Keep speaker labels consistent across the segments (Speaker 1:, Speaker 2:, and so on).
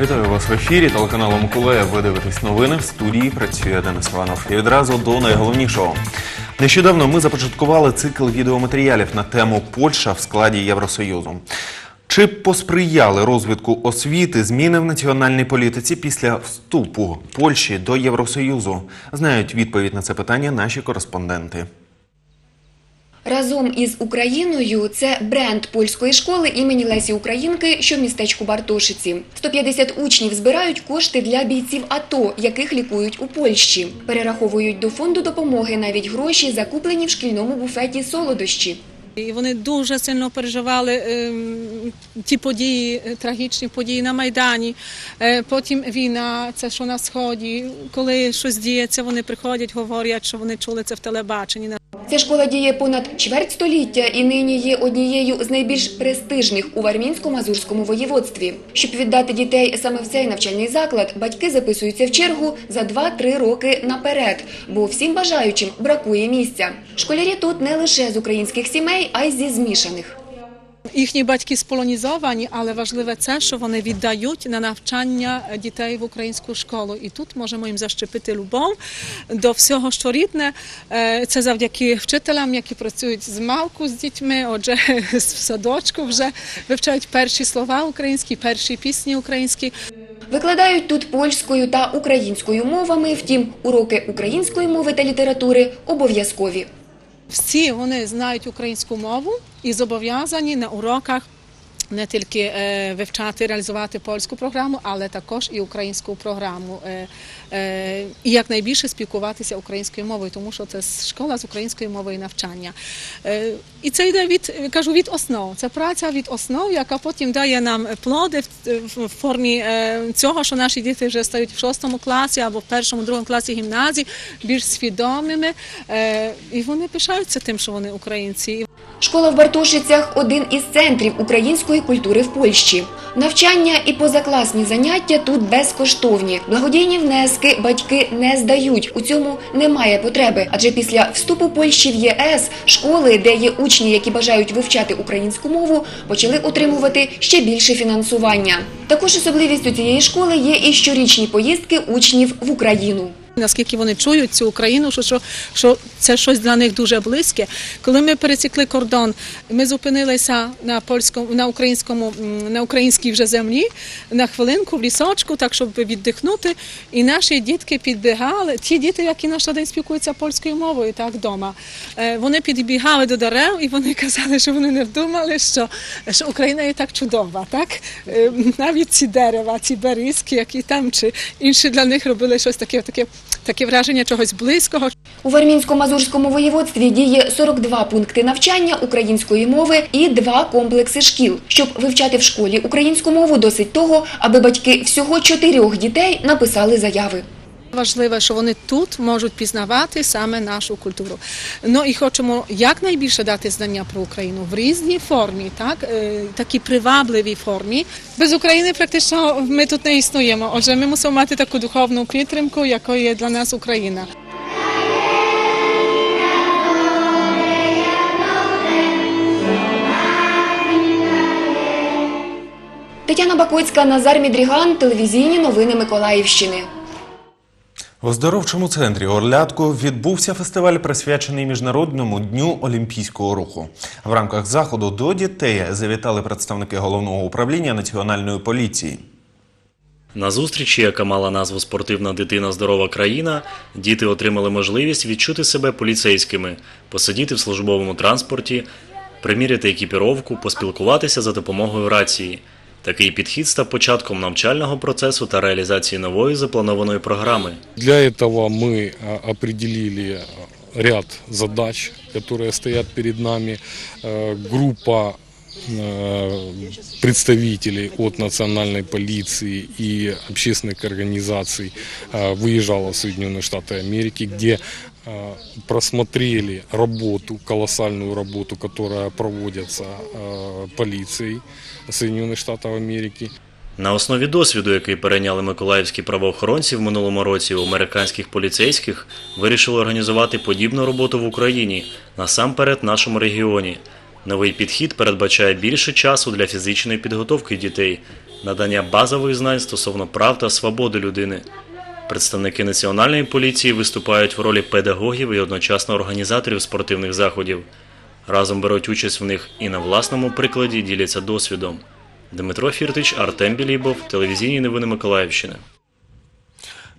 Speaker 1: Вітаю вас в ефірі телеканалу Миколаїв. Ви дивитесь новини. В студії працює Денис Іванов. І відразу до найголовнішого. Нещодавно ми започаткували цикл відеоматеріалів на тему Польща в складі Євросоюзу. Чи посприяли розвитку освіти зміни в національній політиці після вступу Польщі до Євросоюзу? Знають відповідь на це питання наші кореспонденти.
Speaker 2: Разом із Україною це бренд польської школи імені Лесі Українки, що в містечку Бартошиці. 150 учнів збирають кошти для бійців АТО, яких лікують у Польщі. Перераховують до фонду допомоги навіть гроші, закуплені в шкільному буфеті солодощі.
Speaker 3: І вони дуже сильно переживали ем, ті події, е, трагічні події на Майдані. Е, Потім війна, це що на сході. Коли щось діється, вони приходять, говорять, що вони чули це в телебаченні.
Speaker 2: Ця школа діє понад чверть століття і нині є однією з найбільш престижних у Вармінсько-Мазурському воєводстві. Щоб віддати дітей саме в цей навчальний заклад, батьки записуються в чергу за 2-3 роки наперед, бо всім бажаючим бракує місця. Школярі тут не лише з українських сімей, а й зі змішаних.
Speaker 3: Їхні батьки сполонізовані, але важливе це, що вони віддають на навчання дітей в українську школу. І тут можемо їм защепити любов до всього, що рідне. Е, Це завдяки вчителям, які працюють з малку з дітьми. Отже, в садочку вже вивчають перші слова українські, перші пісні українські.
Speaker 2: Викладають тут польською та українською мовами, втім, уроки української мови та літератури обов'язкові.
Speaker 3: Всі вони знають українську мову і зобов'язані на уроках не тільки е, вивчати, реалізувати польську програму, але також і українську програму. Е, е, і якнайбільше спілкуватися українською мовою, тому що це школа з української мови і навчання. І це йде від кажу від основ. Це праця від основ, яка потім дає нам плоди в, формі цього, що наші діти вже стають в шостому класі або в першому, другому класі гімназії, більш свідомими, і вони пишаються тим, що вони українці.
Speaker 2: Школа в Бартошицях – один із центрів української культури в Польщі. Навчання і позакласні заняття тут безкоштовні. Благодійні внески батьки не здають. У цьому немає потреби. Адже після вступу Польщі в ЄС школи, де є учні, які бажають вивчати українську мову, почали отримувати ще більше фінансування. Також особливістю цієї школи є і щорічні поїздки учнів в Україну.
Speaker 3: Наскільки вони чують цю Україну, що, що, що це щось для них дуже близьке. Коли ми пересікли кордон, ми зупинилися на польському, на українському, на українській вже землі на хвилинку в лісочку, так щоб віддихнути. І наші дітки підбігали. Ті діти, які на щодень спілкуються польською мовою, так вдома. е, Вони підбігали до дерев і вони казали, що вони не вдумали, що, що Україна є так чудова, так Е, навіть ці дерева, ці берізки, які там чи інші для них робили щось таке, таке, таке враження чогось близького.
Speaker 2: У Вармінсько-Мазурському воєводстві діє 42 пункти навчання української мови і два комплекси шкіл. Щоб вивчати в школі українську мову, досить того, аби батьки всього чотирьох дітей написали заяви.
Speaker 3: Важливо, що вони тут можуть пізнавати саме нашу культуру. Ну і хочемо якнайбільше дати знання про Україну в різній формі, так е, такій привабливій формі. Без України практично ми тут не існуємо. Отже, ми мусимо мати таку духовну підтримку, якою є для нас Україна.
Speaker 2: Тетяна Бакоцька, Назар Мідріган, телевізійні новини Миколаївщини.
Speaker 1: В оздоровчому центрі Орлятко відбувся фестиваль, присвячений Міжнародному дню олімпійського руху. В рамках заходу до дітей завітали представники головного управління національної поліції.
Speaker 4: На зустрічі, яка мала назву Спортивна дитина здорова країна, діти отримали можливість відчути себе поліцейськими, посидіти в службовому транспорті, приміряти екіпіровку, поспілкуватися за допомогою рації. Такий підхід став початком навчального процесу та реалізації нової запланованої програми.
Speaker 5: Для этого мы а, определили а, ряд задач, которые стоят перед нами. Э, Группа э, представителей от национальной полиции и общественных организаций э, выезжала в Соединенные Штаты Америки, где э, просмотрели работу, колоссальную работу, которая проводится э, полицией Соединенных Штатов Америки.
Speaker 4: На основі досвіду, який перейняли миколаївські правоохоронці в минулому році у американських поліцейських, вирішили організувати подібну роботу в Україні, насамперед в нашому регіоні. Новий підхід передбачає більше часу для фізичної підготовки дітей, надання базових знань стосовно прав та свободи людини. Представники національної поліції виступають в ролі педагогів і одночасно організаторів спортивних заходів. Разом беруть участь в них і на власному прикладі діляться досвідом. Дмитро Фіртич, Артем Білібов, телевізійні новини Миколаївщини.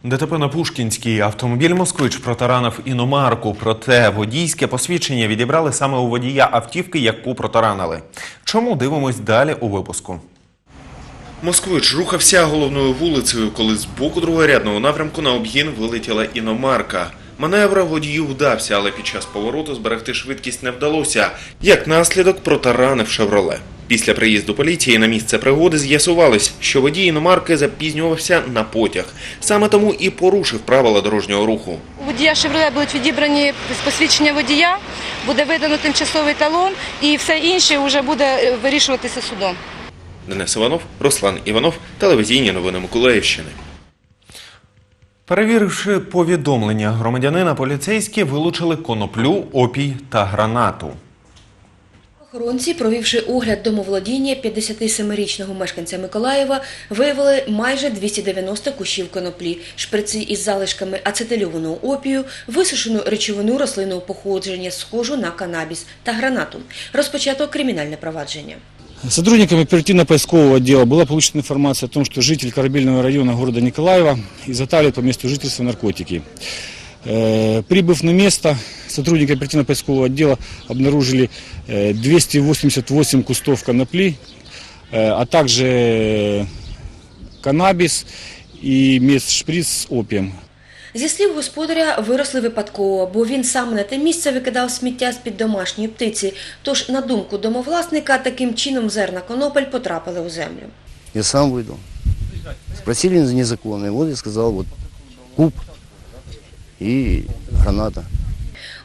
Speaker 1: ДТП на Пушкінській автомобіль «Москвич» протаранив іномарку. Проте водійське посвідчення відібрали саме у водія автівки, яку протаранили. Чому дивимось далі у випуску? Москвич рухався головною вулицею, коли з боку другорядного напрямку на обгін вилетіла іномарка. Маневр водію вдався, але під час повороту зберегти швидкість не вдалося. Як наслідок протаранив «Шевроле». Після приїзду поліції на місце пригоди з'ясувалось, що водій іномарки запізнювався на потяг. Саме тому і порушив правила дорожнього руху.
Speaker 6: У водія «Шевроле» будуть відібрані з посвідчення водія, буде видано тимчасовий талон і все інше вже буде е, вирішуватися судом.
Speaker 1: Денис Іванов, Руслан Іванов, телевізійні новини Миколаївщини. Перевіривши повідомлення громадянина, поліцейські вилучили коноплю, опій та гранату.
Speaker 7: Охоронці, провівши огляд домоволодіння 57-річного мешканця Миколаєва, виявили майже 290 кущів коноплі, шприці із залишками ацетильованого опію, висушену речовину рослинного походження, схожу на канабіс та гранату. Розпочато кримінальне провадження.
Speaker 8: Сотрудниками оперативно-поискового отдела была получена информация о том, что житель корабельного района города Николаева изготавливает по месту жительства наркотики. Э, Прибыв на место, сотрудники оперативно-поискового отдела обнаружили э, 288 кустов конопли, э, а также каннабис и шприц с опием.
Speaker 7: Зі слів господаря, виросли випадково, бо він сам на те місце викидав сміття з-під домашньої птиці. Тож, на думку домовласника, таким чином зерна конопель потрапили у землю.
Speaker 9: Я сам вийду. Спросили незаконно. Вот я сказав, вот куб і граната.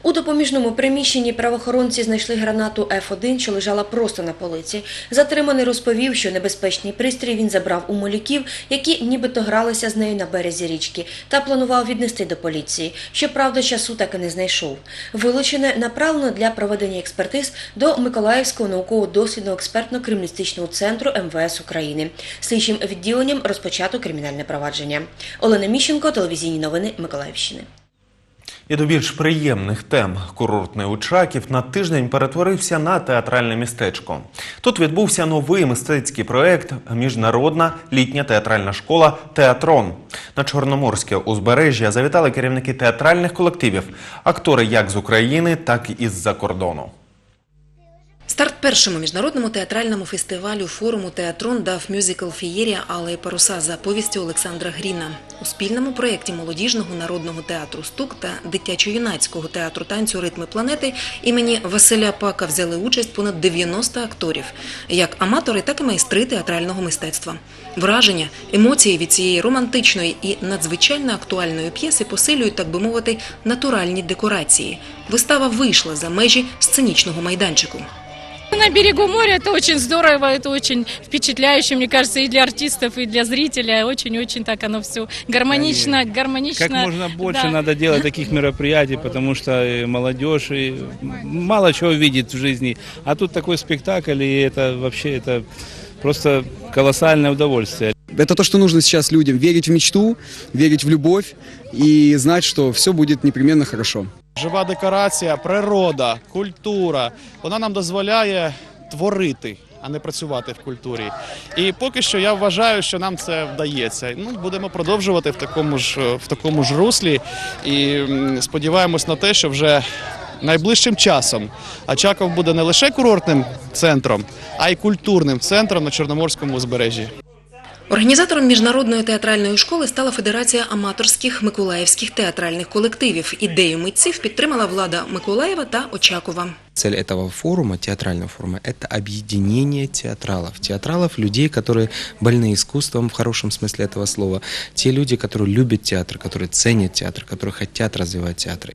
Speaker 7: У допоміжному приміщенні правоохоронці знайшли гранату F1, що лежала просто на полиці. Затриманий розповів, що небезпечний пристрій він забрав у моліків, які нібито гралися з нею на березі річки, та планував віднести до поліції. Щоправда, часу так і не знайшов. Вилучене направлено для проведення експертиз до Миколаївського науково-дослідного експертно-криміналістичного центру МВС України. Слідчим відділенням розпочато кримінальне провадження. Олена Міщенко, телевізійні новини Миколаївщини.
Speaker 1: І до більш приємних тем курортний Очаків на тиждень перетворився на театральне містечко. Тут відбувся новий мистецький проект Міжнародна літня театральна школа Театрон. На Чорноморське узбережжя завітали керівники театральних колективів, актори як з України, так і з-за кордону.
Speaker 10: Старт першому міжнародному театральному фестивалю форуму Театрон дав мюзикл Фієрія Алеї паруса за повістю Олександра Гріна. У спільному проєкті молодіжного народного театру Стук та дитячо-юнацького театру танцю Ритми планети імені Василя Пака взяли участь понад 90 акторів, як аматори, так і майстри театрального мистецтва. Враження, емоції від цієї романтичної і надзвичайно актуальної п'єси посилюють, так би мовити, натуральні декорації. Вистава вийшла за межі сценічного майданчику.
Speaker 11: На берегу моря это очень здорово, это очень впечатляюще, мне кажется, и для артистов, и для зрителя. Очень-очень так оно все гармонично, гармонично.
Speaker 12: Как можно больше
Speaker 11: Да.
Speaker 12: надо делать таких мероприятий, потому что молодежь и мало чего видит в жизни. А тут такой спектакль, и это вообще это просто колоссальное удовольствие.
Speaker 13: Это то, что нужно сейчас людям. Верить в мечту, верить в любовь и знать, что все будет непременно хорошо.
Speaker 14: Жива декорація, природа, культура, вона нам дозволяє творити, а не працювати в культурі. І поки що я вважаю, що нам це вдається. Ну, будемо продовжувати в такому ж в такому ж руслі і сподіваємось на те, що вже найближчим часом Очаков буде не лише курортним центром, а й культурним центром на Чорноморському узбережжі.
Speaker 10: Організатором міжнародної театральної школи стала Федерація аматорських миколаївських театральних колективів. Ідею митців підтримала влада Миколаєва та Очакова.
Speaker 15: Цель этого форума, театрального форума, это объединение театралов. Театралов, людей, которые больны искусством в хорошем смысле этого слова. Те люди, которые любят театр, которые ценят театр, которые хотят развивать театр.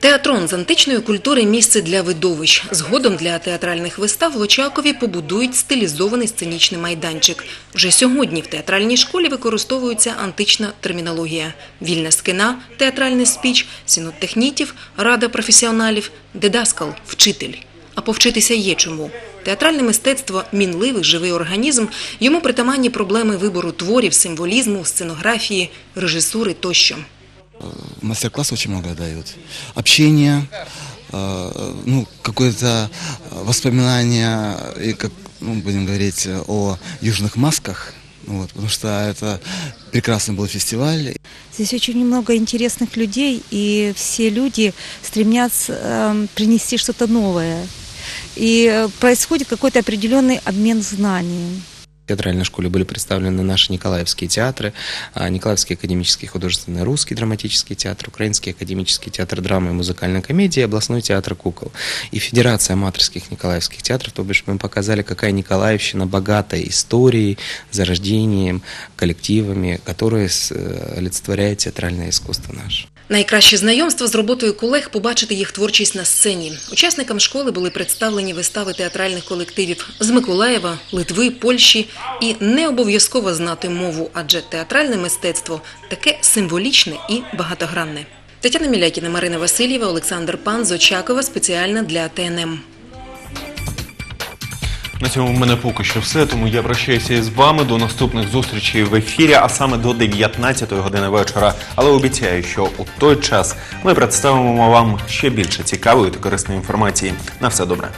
Speaker 10: Театрон з античної культури місце для видовищ. Згодом для театральних вистав в Очакові побудують стилізований сценічний майданчик. Вже сьогодні в театральній школі використовується антична термінологія: вільна скина, театральний спіч, синод технітів, рада професіоналів, дедаскал, вчитель. А повчитися є чому. Театральне мистецтво мінливий живий організм, йому притаманні проблеми вибору творів, символізму, сценографії, режисури тощо.
Speaker 16: мастер-класс очень много дают. Общение, э, ну, какое-то воспоминание, и как, ну, будем говорить, о южных масках, вот, потому что это прекрасный был фестиваль.
Speaker 17: Здесь очень много интересных людей, и все люди стремятся э, принести что-то новое. И э, происходит какой-то определенный обмен знаниями.
Speaker 15: В театральной школе были представлены наши николаевские театры, а, Николаевский академический художественный русский драматический театр, Украинский академический театр драмы и музыкальной комедии, областной театр кукол. И Федерация аматорских николаевских театров, то бишь мы показали, какая Николаевщина богата историей, зарождением, коллективами, которые с- э, олицетворяют театральное искусство наше.
Speaker 10: Найкраще знайомство з роботою колег побачити їх творчість на сцені. Учасникам школи були представлені вистави театральних колективів з Миколаєва, Литви, Польщі і не обов'язково знати мову, адже театральне мистецтво таке символічне і багатогранне. Тетяна Мілякіна, Марина Васильєва, Олександр Пан з Очакова спеціально для ТНМ.
Speaker 1: На цьому в мене поки що все, тому я прощаюся із вами до наступних зустрічей в ефірі, а саме до 19 години вечора. Але обіцяю, що у той час ми представимо вам ще більше цікавої та корисної інформації. На все добре.